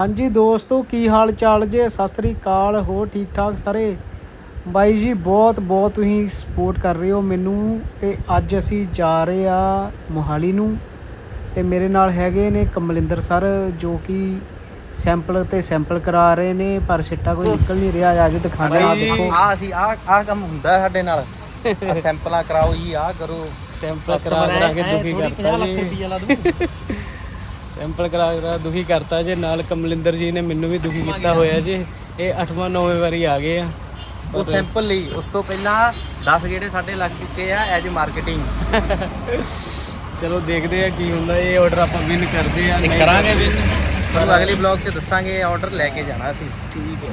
ਹਾਂਜੀ ਦੋਸਤੋ ਕੀ ਹਾਲ ਚਾਲ ਜੇ? ਸਤਿ ਸ੍ਰੀ ਅਕਾਲ। ਹੋਰ ਠੀਕ ਠਾਕ ਸਾਰੇ? ਬਾਈ ਜੀ ਬਹੁਤ ਬਹੁਤ ਤੁਸੀਂ ਸਪੋਰਟ ਕਰ ਰਹੇ ਹੋ ਮੈਨੂੰ ਤੇ ਅੱਜ ਅਸੀਂ ਜਾ ਰਹੇ ਆ ਮੋਹਾਲੀ ਨੂੰ ਤੇ ਮੇਰੇ ਨਾਲ ਹੈਗੇ ਨੇ ਕਮਲਿੰਦਰ ਸਰ ਜੋ ਕਿ ਸੈਂਪਲ ਤੇ ਸੈਂਪਲ ਕਰਾ ਰਹੇ ਨੇ ਪਰ ਸਿੱਟਾ ਕੋਈ ਨਿਕਲ ਨਹੀਂ ਰਿਹਾ ਅੱਜ ਦਿਖਾਣੇ ਆ ਦੇਖੋ। ਆ ਅਸੀਂ ਆ ਆ ਕੰਮ ਹੁੰਦਾ ਸਾਡੇ ਨਾਲ। ਸੈਂਪਲਾਂ ਕਰਾਓ ਜੀ ਆ ਕਰੋ। ਸੈਂਪਲ ਕਰਾ ਕਰਾ ਕੇ ਦੁਖੀ ਕਰਤਾ ਜੀ। ਰੁਪਈਆ ਲਾ ਦੂੰ ਸੈਂਪਲ ਕਰਾ ਕਰਾ ਦੁਖੀ ਕਰਤਾ ਜੇ। ਨਾਲ ਕਮਲਿੰਦਰ ਜੀ ਨੇ ਮੈਨੂੰ ਵੀ ਦੁਖੀ ਕੀਤਾ ਹੋਇਆ ਜੀ। ਇਹ 8ਵਾਂ 9ਵੇਂ ਵਾਰੀ ਆ ਗਏ ਆ। ਉਹ ਸੈਂਪਲ ਲਈ। ਉਸ ਤੋਂ ਪਹਿਲਾਂ 10 ਜਿਹੜੇ ਸਾਡੇ ਲੱਗ ਚੁੱਕੇ ਆ ਐਜ ਮਾਰਕੀਟਿੰਗ ਚਲੋ ਦੇਖਦੇ ਆ ਕੀ ਹੁੰਦਾ। ਇਹ ਆਰਡਰ ਆਪਾਂ ਵਿਨ ਕਰਦੇ ਆ ਨਹੀਂ ਕਰਾਂਗੇ। ਵਿਨ ਤੁਹਾਨੂੰ ਅਗਲੀ ਬਲੌਗ 'ਚ ਦੱਸਾਂਗੇ ਆਰਡਰ ਲੈ ਕੇ ਜਾਣਾ ਅਸੀਂ। ਠੀਕ ਹੈ।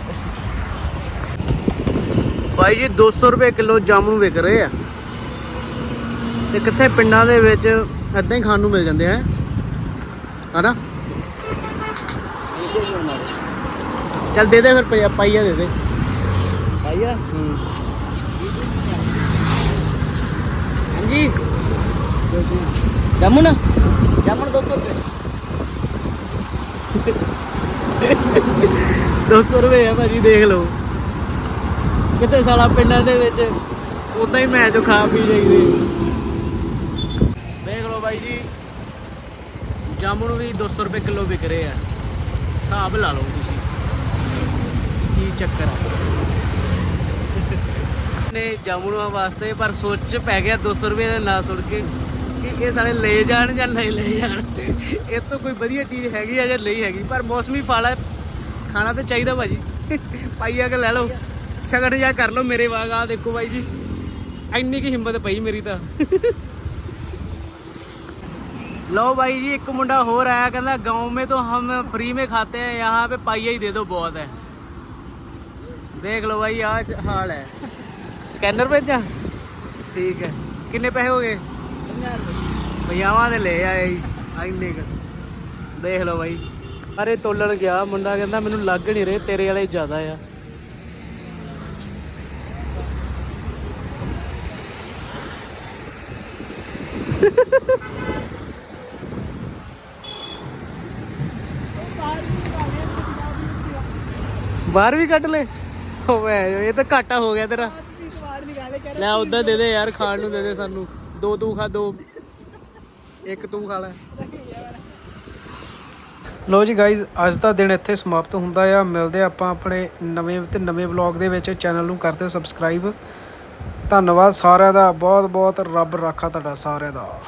ਭਾਈ ਜੀ 200 ਰੁਪਏ ਕਿਲੋ ਜਾਮੂ ਵਿਕ ਰਹੇ ਆ। ਤੇ ਕਿੱਥੇ ਪਿੰਡਾਂ ਦੇ ਵਿੱਚ ਇਦਾਂ ਹੀ ਖਾਣ ਨੂੰ ਮਿਲ ਜਾਂਦੇ ਆ। ਹਨਾ? ਚੱਲ ਦੇ ਦੇ ਫਿਰ ਪਈ- ਪਾਈਆ ਦੇ ਦੇ। ਪਾਈਆ? ਹੂੰ। ਹਾਂਜੀ। ਜਾਮੁਨ ਜਾਮੁਨ 200 ਰੁਪਏ। 200 ਰੁਪਏ ਆ ਭਾਜੀ ਦੇਖ ਲਓ। ਕਿਤੇ ਸਾਲਾ ਪਿੰਡਾਂ ਦੇ ਵਿੱਚ ਉਦਾਂ ਹੀ ਮੈਚ ਖਾ ਪੀ ਜਾਈਦੇ ਦੇਖ ਲਓ ਬਾਈ ਜੀ। ਜਾਮੁਨ ਵੀ 200 ਰੁਪਏ ਕਿਲੋ ਵਿਕ ਰਹੇ ਆ। ਹਿਸਾਬ ਲਾ ਲਓ ਤੁਸੀਂ। ਕੀ ਚੱਕਰ ਆ? ਨੇ ਜਾਮੁਨਾਂ ਵਾਸਤੇ, ਪਰ ਸੋਚ ਚ ਪੈ ਗਿਆ 200 ਰੁਪਏ ਦਾ ਨਾ ਸੁਣ ਕੇ ਕਿ ਇਹ ਸਾਰੇ ਲੈ ਜਾਣ ਜਾਂ ਨਹੀਂ ਲੈ ਜਾਣ। ਇਹ ਤੋਂ ਕੋਈ ਵਧੀਆ ਚੀਜ਼ ਹੈਗੀ ਆ ਜਾਂ ਨਹੀਂ ਹੈਗੀ, ਪਰ ਮੌਸਮੀ ਫਲ ਹੈ ਖਾਣਾ ਤਾਂ ਚਾਹੀਦਾ ਭਾਜੀ। ਪਾਈਆ ਕੇ ਲੈ ਲਓ। ਸ਼ਗਨ ਜਾ ਕਰ ਲਓ ਮੇਰੇ ਵਾਂਗ। ਆ ਦੇਖੋ ਬਾਈ ਜੀ, ਇੰਨੀ ਕੀ ਹਿੰਮਤ ਪਈ ਮੇਰੀ ਤਾਂ। लो भाई जी एक मुंडा हो रहा है कहना गांव में तो हम फ्री में खाते हैं यहाँ पे पाइया ही दे दो बहुत है देख लो भाई आज हाल है स्कैनर भेजा ठीक है किन्ने पैसे हो गए ਪੰਜਾਵਾਂ ਦੇ ਲੈ ਆਏ ਜੀ ਆ ਇੰਨੇ ਕੁ ਦੇਖ ਲਓ ਬਾਈ ਅਰੇ ਤੋਲਣ ਗਿਆ ਮੁੰਡਾ ਕਹਿੰਦਾ ਮੈਨੂੰ ਲੱਗ ਨਹੀਂ ਰਹੇ ਤੇਰੇ ਵਾਲੇ ਜ਼ਿਆਦਾ ਆ ਬਾਹਰ ਵੀ ਕੱਢ ਲੈ। ਓਏ ਇਹ ਤਾਂ ਘਾਟਾ ਹੋ ਗਿਆ ਤੇਰਾ। ਲੈ ਉਦਾਂ ਦੇ ਦੇ ਯਾਰ ਖਾਣ ਨੂੰ ਦੇ ਦੇ ਸਾਨੂੰ। ਦੋ ਤੂੰ ਖਾ ਦੋ। ਇੱਕ ਤੂੰ ਖਾ ਲੈ। ਲੋ ਜੀ ਗਾਇਜ਼ ਅੱਜ ਦਾ ਦਿਨ ਇੱਥੇ ਸਮਾਪਤ ਹੁੰਦਾ ਆ। ਮਿਲਦੇ ਆਪਾਂ ਆਪਣੇ ਨਵੇਂ ਤੇ ਨਵੇਂ ਵਲੌਗ ਦੇ ਵਿੱਚ। ਚੈਨਲ ਨੂੰ ਕਰਦੇ ਸਬਸਕ੍ਰਾਈਬ ਧੰਨਵਾਦ ਸਾਰਿਆਂ ਦਾ। ਬਹੁਤ ਬਹੁਤ ਰੱਬ ਰਾਖਾ ਤੁਹਾਡਾ ਸਾਰਿਆਂ ਦਾ।